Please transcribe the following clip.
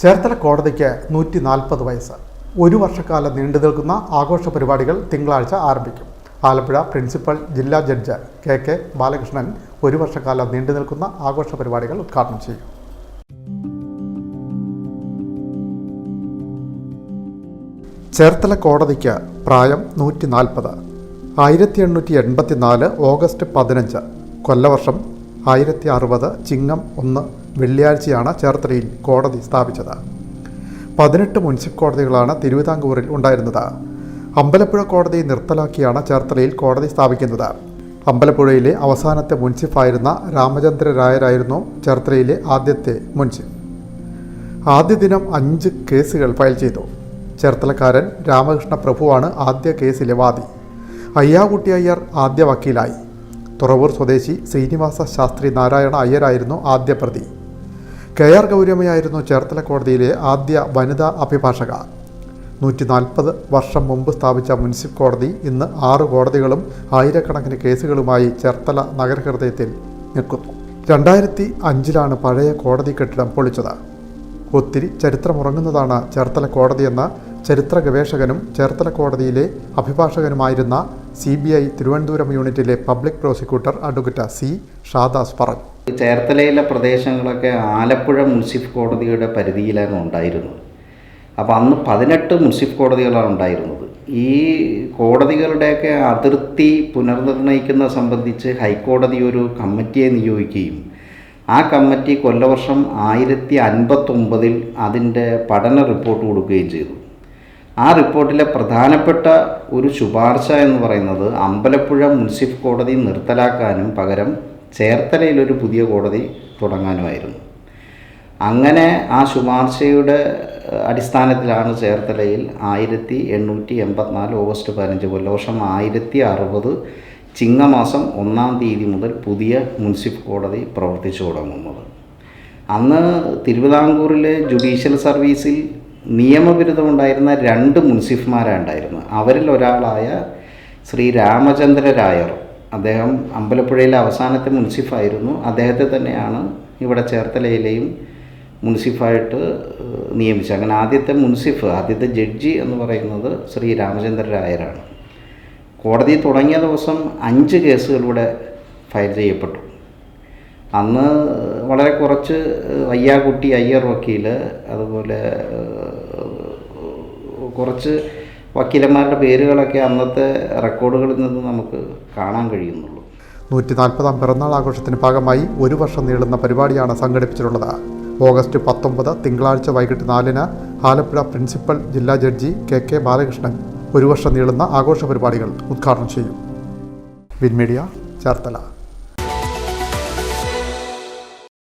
ചേർത്തല കോടതിക്ക് നൂറ്റി നാൽപ്പത് വയസ്സ്. ഒരു വർഷക്കാലം നീണ്ടു നിൽക്കുന്ന ആഘോഷ പരിപാടികൾ തിങ്കളാഴ്ച ആരംഭിക്കും. ആലപ്പുഴ പ്രിൻസിപ്പൽ ജില്ലാ ജഡ്ജ് കെ കെ ബാലകൃഷ്ണൻ ഒരു വർഷക്കാലം നീണ്ടു നിൽക്കുന്ന ആഘോഷ പരിപാടികൾ ഉദ്ഘാടനം ചെയ്യും. ചേർത്തല കോടതിക്ക് പ്രായം നൂറ്റി നാൽപ്പത് ആയിരത്തി എണ്ണൂറ്റി എൺപത്തി നാല് ഓഗസ്റ്റ് പതിനഞ്ച് കൊല്ലവർഷം ആയിരത്തി അറുപത് ചിങ്ങം ഒന്ന് വെള്ളിയാഴ്ചയാണ് ചേർത്തലയിൽ കോടതി സ്ഥാപിച്ചത്. പതിനെട്ട് മുനിസിപ്പൽ കോടതികളാണ് തിരുവിതാംകൂറിൽ ഉണ്ടായിരുന്നത്. അമ്പലപ്പുഴ കോടതി നിർത്തലാക്കിയാണ് ചേർത്തലയിൽ കോടതി സ്ഥാപിക്കുന്നത്. അമ്പലപ്പുഴയിലെ അവസാനത്തെ മുൻസിഫായിരുന്ന രാമചന്ദ്ര രായരായിരുന്നു ചേർത്തലയിലെ ആദ്യത്തെ മുൻസിഫ് ആദ്യ ദിനം അഞ്ച് കേസുകൾ ഫയൽ ചെയ്തു. ചേർത്തലക്കാരൻ രാമകൃഷ്ണ പ്രഭുവാണ് ആദ്യ കേസിലെ വാദി. അയ്യാകുട്ടി അയ്യർ ആദ്യ വക്കീലായി. തുറവൂർ സ്വദേശി ശ്രീനിവാസ ശാസ്ത്രി നാരായണ അയ്യരായിരുന്നു ആദ്യ പ്രതി. കെ ആർ ഗൗരമ്മയായിരുന്നു ചേർത്തല കോടതിയിലെ ആദ്യ വനിതാ അഭിഭാഷക. നൂറ്റി നാൽപ്പത് വർഷം മുമ്പ് സ്ഥാപിച്ച മുനിസിപ്പൽ കോടതി ഇന്ന് ആറ് കോടതികളും ആയിരക്കണക്കിന് കേസുകളുമായി ചേർത്തല നഗരഹൃദയത്തിൽ നിൽക്കുന്നു രണ്ടായിരത്തി അഞ്ചിലാണ് പഴയ കോടതി കെട്ടിടം പൊളിച്ചത്. ഒത്തിരി ചരിത്രമുറങ്ങുന്നതാണ് ചേർത്തല കോടതിയെന്ന് ചരിത്ര ഗവേഷകനും ചേർത്തല കോടതിയിലെ അഭിഭാഷകനുമായിരുന്ന സി ബി ഐ തിരുവനന്തപുരം യൂണിറ്റിലെ പബ്ലിക് പ്രോസിക്യൂട്ടർ അഡ്വക്കേറ്റ് സി ഷാദാസ് പറഞ്ഞു. ചേർത്തലയിലെ പ്രദേശങ്ങളൊക്കെ ആലപ്പുഴ മുനിസിപ്പൽ കോടതിയുടെ പരിധിയിലാണ് ഉണ്ടായിരുന്നത്. അപ്പോൾ അന്ന് പതിനെട്ട് മുനിസിപ്പൽ കോടതികളാണ് ഉണ്ടായിരുന്നത്. ഈ കോടതികളുടെയൊക്കെ അതിർത്തി പുനർനിർണയിക്കുന്ന സംബന്ധിച്ച് ഹൈക്കോടതി ഒരു കമ്മിറ്റിയെ നിയോഗിക്കുകയും ആ കമ്മിറ്റി കൊല്ലവർഷം ആയിരത്തി അൻപത്തൊമ്പതിൽ അതിന്റെ പഠന റിപ്പോർട്ട് കൊടുക്കുകയും ചെയ്തു. ആ റിപ്പോർട്ടിലെ പ്രധാനപ്പെട്ട ഒരു ശുപാർശ എന്ന് പറയുന്നത് അമ്പലപ്പുഴ മുനിസിപ്പൽ കോടതി നിർത്തലാക്കാനും പകരം ചേർത്തലയിലൊരു പുതിയ കോടതി തുടങ്ങാനുമായിരുന്നു. അങ്ങനെ ആ ശുപാർശയുടെ അടിസ്ഥാനത്തിലാണ് ചേർത്തലയിൽ ആയിരത്തി എണ്ണൂറ്റി എൺപത്തിനാല് ഓഗസ്റ്റ് പതിനഞ്ച് കൊല്ലവർഷം ആയിരത്തി അറുപത് ചിങ്ങമാസം ഒന്നാം തീയതി മുതൽ പുതിയ മുനിസിപ്പൽ കോടതി പ്രവർത്തിച്ചു തുടങ്ങുന്നത്. അന്ന് തിരുവിതാംകൂറിലെ ജുഡീഷ്യൽ സർവീസിൽ നിയമവിരുദ്ധമുണ്ടായിരുന്ന രണ്ട് മുൻസിഫ്മാരാണ് ഉണ്ടായിരുന്നത് അവരിൽ ഒരാളായ ശ്രീ രാമചന്ദ്ര രായർ. അദ്ദേഹം അമ്പലപ്പുഴയിലെ അവസാനത്തെ മുൻസിഫായിരുന്നു. അദ്ദേഹത്തെ തന്നെയാണ് ഇവിടെ ചേർത്തലയിലെയും മുൻസിഫായിട്ട് നിയമിച്ചത്. അങ്ങനെ ആദ്യത്തെ മുൻസിഫ് ആദ്യത്തെ ജഡ്ജി എന്ന് പറയുന്നത് ശ്രീ രാമചന്ദ്ര രായരാണ്. കോടതി തുടങ്ങിയ ദിവസം അഞ്ച് കേസുകൾ ഇവിടെ ഫയൽ ചെയ്യപ്പെട്ടു. അന്ന് വളരെ കുറച്ച് അയ്യാകുട്ടി അയ്യർ വക്കീൽ അതുപോലെ കുറച്ച് വക്കീലന്മാരുടെ പേരുകളൊക്കെ അന്നത്തെ റെക്കോർഡുകളിൽ നിന്ന് നമുക്ക് കാണാൻ കഴിയുന്നുള്ളൂ. നൂറ്റി നാൽപ്പതാം പിറന്നാൾ ആഘോഷത്തിന് ഭാഗമായി ഒരു വർഷം നീളുന്ന പരിപാടിയാണ് സംഘടിപ്പിച്ചിട്ടുള്ളത്. ഓഗസ്റ്റ് പത്തൊമ്പത് തിങ്കളാഴ്ച വൈകിട്ട് നാലിന് ആലപ്പുഴ പ്രിൻസിപ്പൽ ജില്ലാ ജഡ്ജി കെ കെ ബാലകൃഷ്ണൻ ഒരു വർഷം നീളുന്ന ആഘോഷ പരിപാടികൾ ഉദ്ഘാടനം ചെയ്യും. വിൻമീഡിയ ചേർത്തല.